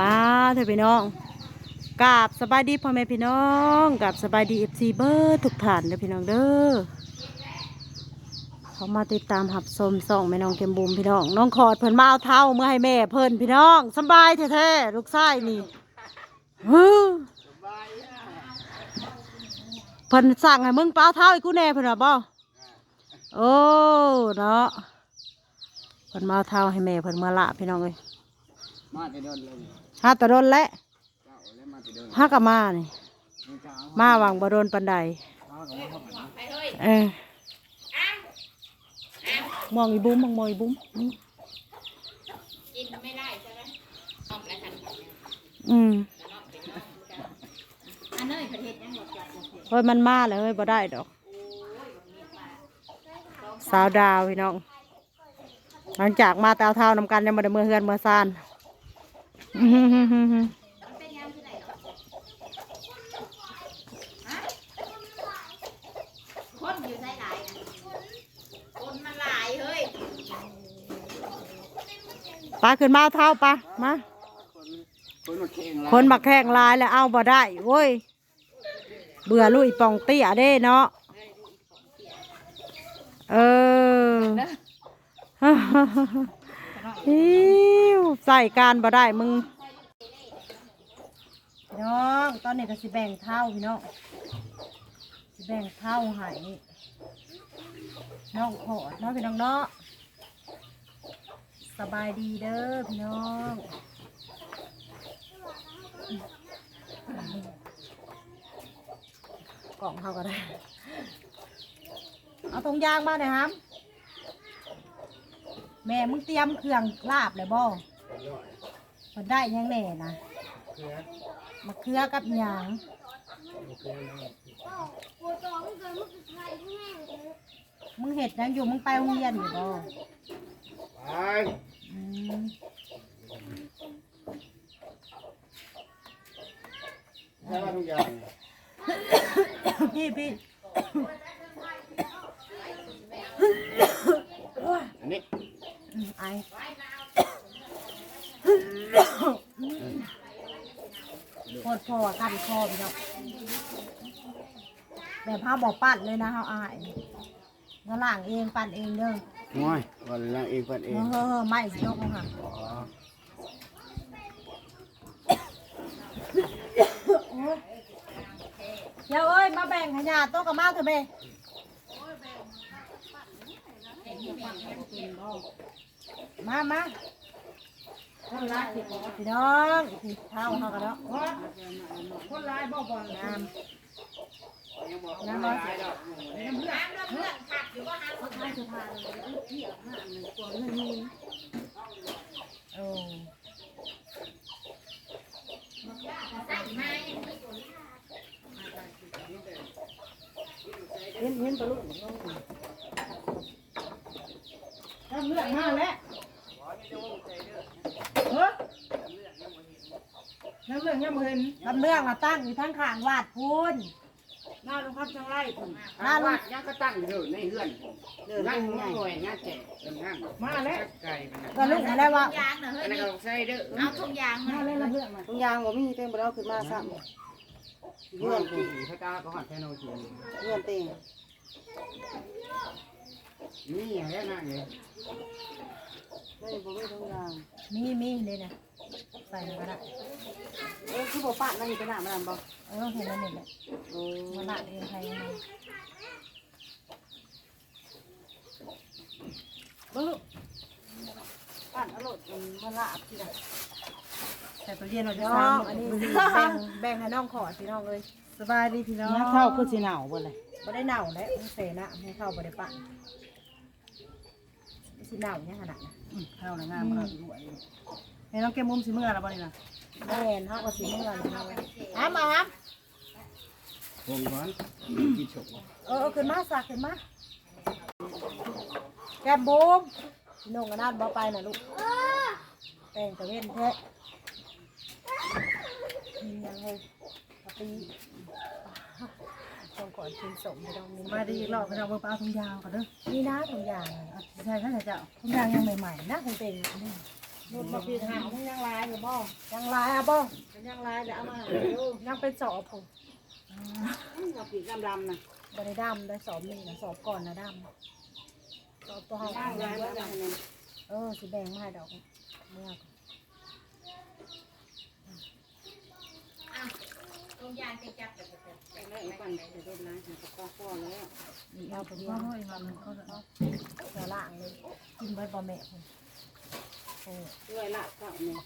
ป้าเถอะพี่น้องกราบสบายดีพ่อแม่พี่น้องกราบสบายดีเอฟซีเบอร์ทุกท่านเด้อพี่น้องเด้อเขามาติดตามหับชมส่องแม่น้องเกมบุมพี่น้องน้องขอดเพิ่นมาเอาเท้าเมื่อให้แม่เพิ่นพี่น้องสบายแท้ๆลูกชายนี่ฮึเพิ่นสั่งให้มึงไปเอาเท้าอีกูแน่เพิ่นว่าบ่โอ้เนาะเพิ่นมาเอาเท้าให้แม่เพิ่นเมื่อละพี่น้องเอ้ยมาแต่โดนเลย หาแตะโดนและเจ้าแล้วมาแต่โดนหากะมานี่มึงจะเอามาหวังบ่โดนปันใดเอาของมาเข้ามาเออมองอีบุ้มมองมองอีบุ้มอืมกินไม่ได้ใช่ไหมต้มและทันอืมอันเนยประเทศยังหมดจากประเทศเฮ้ยมันมาแล้วเฮ้ยบ่ได้ดอกสาวดาวพี่น้อง หลังจากมาแตาวเท้านำกันยังมาได้เมื่อเฮือนเมื่อซาน คนอยู่ใส่หลายนะคนมันหลายเฮ้ยปลาขึ้นมาเอาเท้าปลามาคนมาเข่งแล้วคนมาแข่งลายแล้วเอาบ่ได้โว้ยเบื่อลุยปองเตี้ยเด้เนาะเออ ฮิวใส่การบ่ได้มึงพี่น้องตอนนี้ก็สิแบ่งเท่าพี่น้องสิแบ่งเท่าให้น้องขอดเนาะพี่น้องเนาะสบายดีเด้อพี่น้องกล่องเขาก็ได้ เอาตรงยางมาหน่อยครับ แม่มึงเตรียมเครื่องลาบเลยบ่มันได้ยังแน่นะมะเขือกับหยางมึงเห็ดยังอยู่มึงไปโรงเรียนอยู่บ่ไปใช่ว่าทุกอย่างพี่พี่ อืมไอโคตรพอกันคอพี่น้องแบบผ้าบอกปั้นเลยนะเขาอายมาล่างเองปั้นเองเด้อง่อยวันละเองวันเองเออไม่สิยกลงค่ะอ๋อเดี๋ยวเอ้ยมาแบ่งขยะโต๊ะกับมาเถอะเบ มามาพี่น้องพี่เท้าเขากันแล้วคนร้ายบ่บ่น้ำน้ำมาสิน้ำน้ำเลือดขัดอยู่ว่าหาคนโอ้ใส่ไม้เห็นเห็นปลาลูกน้ำเลือดมาแล้วเฮ้ย น้ำเลือดยังบ่เห็นน้ำเลือดมาตั้งอยู่ทั้งข้างวาดพูน หน้าลงพับจังไรผมหน้าลงวัดยังก็ตั้งอยู่ในเฮือนนั่งหัวหน่วยงานแจกเงินห้างมาแล้ว ไก่มันก็ลูกอะไรวะยางนะเฮ้อัยนนั้นนี่ก็ใส่เด้อเอาทงยางมาทุกอย่างบ่มีเต็มบ่ได้เอาขึ้นมาซ้เงื่อนกี่พระเจ้าก็หอดแค่โนทีำเงื่อนเต็งนี่อย่างนี้นั่งเลย ไม่บ่มีทุกอย่างมีมีเลยนะใส่มาละเออคือบ่ปะนั่นนี่เป็นหน้ามันบ่เออเห็นแล้วนี่แหละเออมันละเองใครมันบ่ลูกปั้นอร่อยมันละพี่น่ะแต่ตัวเย็นเราจะซ้ำอันนี้แบ่งแบ่งให้น้องขอพี่น้องเลยสบายดีพี่น้องเข้าคือสิหนาวบ่เลยบ่ได้เน่าแล้วมันเสนะให้เข้าบ่ได้ปะ สิเน่าเนี่ยขนาดน่ะเข้าในงานมันรวยให้น้องแก้มมุมสิเมื่อแล้วบ่นี่นะแม่นเฮาก็สิเมื่อนี่เฮาอ้ามอ้ามผมก่อนกินฉกเออเอาขึ้นมาสักขึ้นมาแก้มบูมพี่น้องกนาดบ่ไปน่ะลูกแต่งตะเวนแท้มียังไงกะปิ ต้องก่อนกินสมไปต้องมีมาดีอีกรอบพี่น้องเบิ่งปลาถุงยาวกันเด้อนี่นะทุกอย่างเอาใช่ค่ะเจ้าทุกอย่างยังใหม่ๆนะคงเป็นนี่นุ่นมาพี่หามันยังลายอยู่บ่ยังลายอะบ่มันยังลายเดี๋ยวเอามาดูยังเป็นสอบผมเราปีกดำๆนะบริดำได้สอบนี่นะสอบก่อนนะดำสอบตัวเฮาล่างร้ายแล้วกันเออสิแบ่งมาให้ดอกเมื่อตรงยานไปจับไปเถอะ แล้วไอ้ปั่นจะโดนร้ายถึงกับพ่อพ่อแล้วนี่เอาไปเลี้ยงห้อยมันก็เสือล่างเลยกินเบิดบ่แม่ผมโอ้ด้วยละเก่าเนี่ย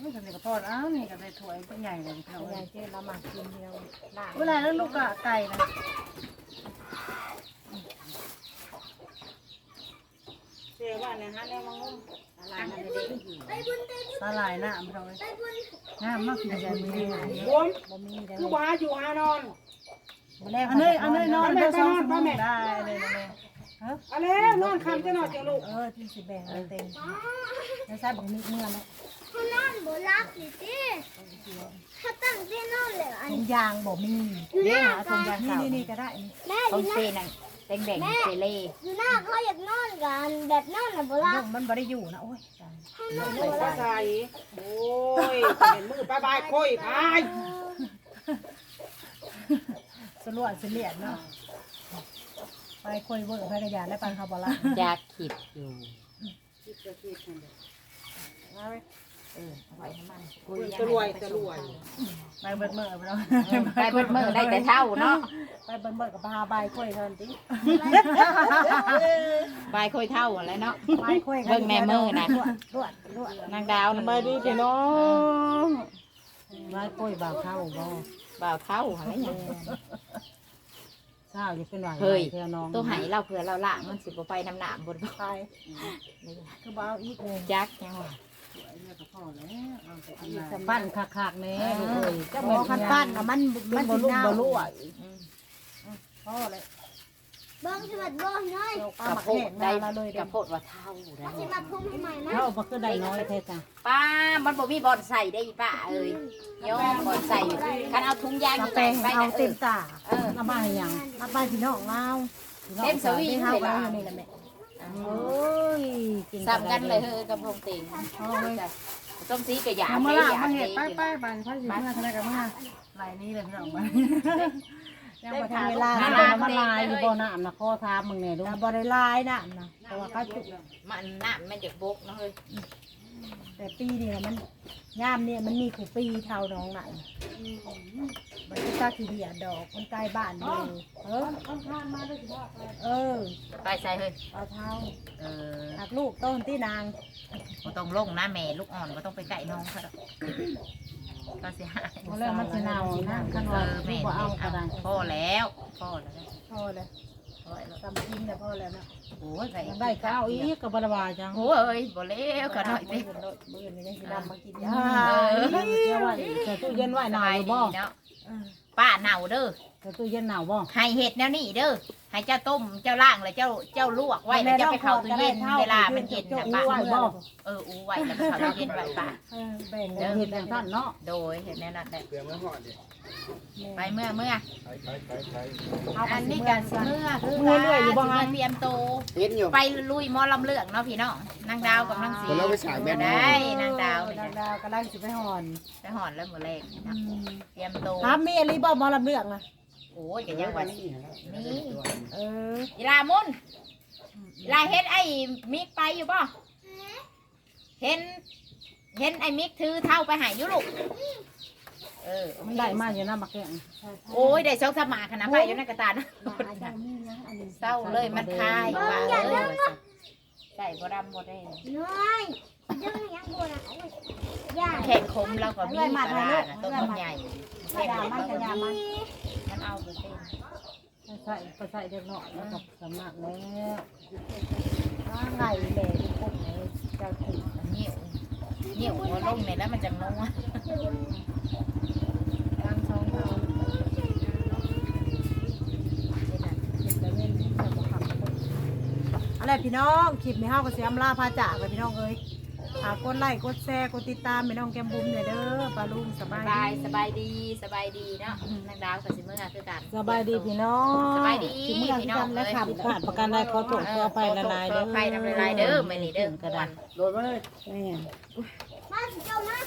ไม่ทำในกระเพาะอ้าวนี่ก็ได้ถ้วยเป็นใหญ่เลยพี่น้องยายเจ๊เรามากินเดียวล่างเวลาแล้วลูกอะไก่นะเสียว่าเนี่ยฮะเนี่ยมังงุ้ม อะไรนั่นเด็กสาหร่ายน้ำเราเลยน้ำมากเลยมือดีรวมบ่มีได้คือว่าอยู่หานอนบ่แลกอันนี้อันนี้นอนได้สองชั่วโมงได้เลยนะแม่อะไรนอนคำจะนอนจะลูกเออที่สิแบ่งเอาเต็มแล้วใส่บ่มีเมื่อแล้วเขานอนบนรักนี่สิเขาตั้งที่นอนเลยอันถุงยางบ่มีอยู่หน้าถุงยางนี่นี่ก็ได้นี่แม่อต้ยู่นหเซน้านังแดงๆเซเล่อยู่หน้าเขาอยากนอนกันแบบนอนน่ะบนรัยุ่กงมันบ่ได้อยู่นะโอ้ยตายโอ้ละใส่โอ้ยเห็นมือบายบายค่อยพายสลวดเสลียดเนาะไปคุยเวอร์ไปกระยานได้ปันคาร์บอละอยากขิดอยู่คิดจะคิดกันเด้อ เออเอาไว้ให้มันจะรวยจะรวย ไปเบิดเมื่อไปแล้วไปเบิดมือได้แต่เท่าเนาะไปเบิ่งเบิ่งกับพาใบคุยเท่านั้นติบายค่อยเท่าอะไรเนาะ ใบคุยเบิ่งแม่มือน่ะลวดลวดลวดนางดาวนะมาดีพี่น้องใบคุยบ่าวเข้าบ่บ่าวเท่าอะไรอย่าง เช้าจะเป็นไหวเฮ้ย เที่ยวน้องตัวไหายเราเผื่อเราละมันสิบ่ไปน้ำหนามบนบ่ไปคือบ่าวอีกเลย จักยังว่าปั้นคักๆแน่ลูกเอ้ยจะบ่คันปั้นน่ะมันมันบ่ลุ่มบ่รั่วอืมพอเลยเบิ้งสวัสดีบ่น้อยเราปลากระมาโพแข่ดงได้ได้ละเลยกเด้ระโพดว่าเท่าได้จะมาพุ่มให้ใหม่นะเข้าบ่คือได้น้อยแท้จ้ะป้ามันบ่มีบอลใส่ได้อีป้าเอ้ยโยมบอลใส่คันเอาถุงยางกานี่แฟไปเอานะเอเต็อมตาเออเอามาให้หยังเอาไปพี่น้องเราพี่น้องเต็มสวีเฮาเลยก็ล่ะอยู่นี่แหละแม่ โอ้ยกินซ้ำกันเลยเฮ้ยกับพงติงต้มซีกระยาทำมาเด้ละอยามาเห็ดเด้ไปไปบ้านพันสิเมื่อทนายกับมาไหลนี้เลยพี่น้องมายังบ่ทันเวลามันลายอยู่บ่น้ำนะขอถามมึงแน่ดูบ่ได้ลายน้ำนะเพราะว่าเขาจุมันน้ำมันจะบกเนาะเฮ้ย แต่ปีนี้น่ะมันยามเนี่ยมันมีขู่ปีเท่าน้องไหนมันก็ตาขี้เดียดดอกมันใกล้บ้านอยู่เออเออไปใส่เฮ้ยเอาเท้าเออหักลูกต้นที่นางบ่ต้องลงนะแม่ลูกอ่อนก็ต้องไปไก่น้องเขาดอกก็เสียหายเพราะเรื่องมันจะเน่านะคันเอว่าอลูแม่กบ่เอาก็เอาได้พ่อแล้วพ่อแล้วพอเลย พ่อแล้วทำกินแต่พอแล้วนะโอ้ยไก่ยังได้ก็เอาอีกกับบราวาจังโอ้ยบ่เลี้ยวก็หน่อยมืสิอมือนี่ยังสิดำมากินยาเออเจ้าไว้แต่ตู้เย็นไว้หนาวอยู่บ่เนาะป้าหนาวเด้อแต่ตู้เย็นหนาวบ่ให้เห็ดแนวนี้เด้อ ให้เจ้าต้มเจ้าล่างแล้วเจ้าเจ้าลวกไว้แล้วเจ้าไปเข้าตู้เย็นเวลามันเย็นนะป้าไว้บ่เอออู้ไว้แล้วไปเข้าตู้เย็นไว้ป้าเออแบ่งกันเฮ็ดอย่างนั้นเนาะโดยเห็นแน่นอนแหละเดี๋ยวมาหอดดิไปเมื่อเมื่อไปไปไปไปเอาไปอันสินี้เมื่กัอนสิเมื่อคือเมื่อเรื่อยอยู่บ่ว่าฮะสิเมื่อเตรียมโตวเห็นอยู่ไปลุยหมอลำเลือกเนาะพี่น้องนางดาวกับนางสีคนเราไปสายแบบนี้ได้นางดาวนางดาวกำลังสิไปหอนไปหอนแล้วหมดแรงเนาะเตรียมโตวถามมีอะไรบ่หมอลำเลือกนะ โอ้ยก็ยังว่านี่ฮะนี่เอออีลามุนอีลาเห็นไอ้มิกไปอยู่ป่ะเห็น เห็นไอ้มิกถือเท่าไปใหายอยู่ลูกเออมันได้มาอยู่นะบักแกงโอ้ยได้สองสามหมาขนาดไปอยู่ในกระตานะเศร้าเลยมันคายว่าเอ้ยใส่บดำบดได้น้อยดึงยังบ่นะย่าแข่งคมแล้วก็มีกระดาษน่ะต้นมันใหญ่แข่งยาคมมันกระยามันมัน เอาไปเต้นใส่ไปใส่เด็กน้อยแล้วกับสำนักแล้วว่าไงแม่ทุกคนเลยจ้าถิ่นเหนียวเหนียวหัวลงเนี่ยแล้วมันจะนัวกลางองเท้าอะไรพี่น้องคลิปนี้เฮาก็เสิอำลาพาจ่ากไปพี่น้องเอ้ยากกดไลค์กดแชร์กดติดตามแม่น้องแก้มบุ๋มเนี่ยเด้อปลาลุงสบายสบายดีสบายดีสบายดีเนาะนางดาวกับสิเมื่อคือกัน สบายดีพี่น้องสบายดีที่เมื่อพี่ที่น้องกันและเอ้ยขับขาดประกันได้ขอโทษขออภัยละลายเด้เด้ออไฟน้ำละลายเด้อไม่นี่เด้อก็ได้โดดมาเลยแม่นมาสิเจ้ามา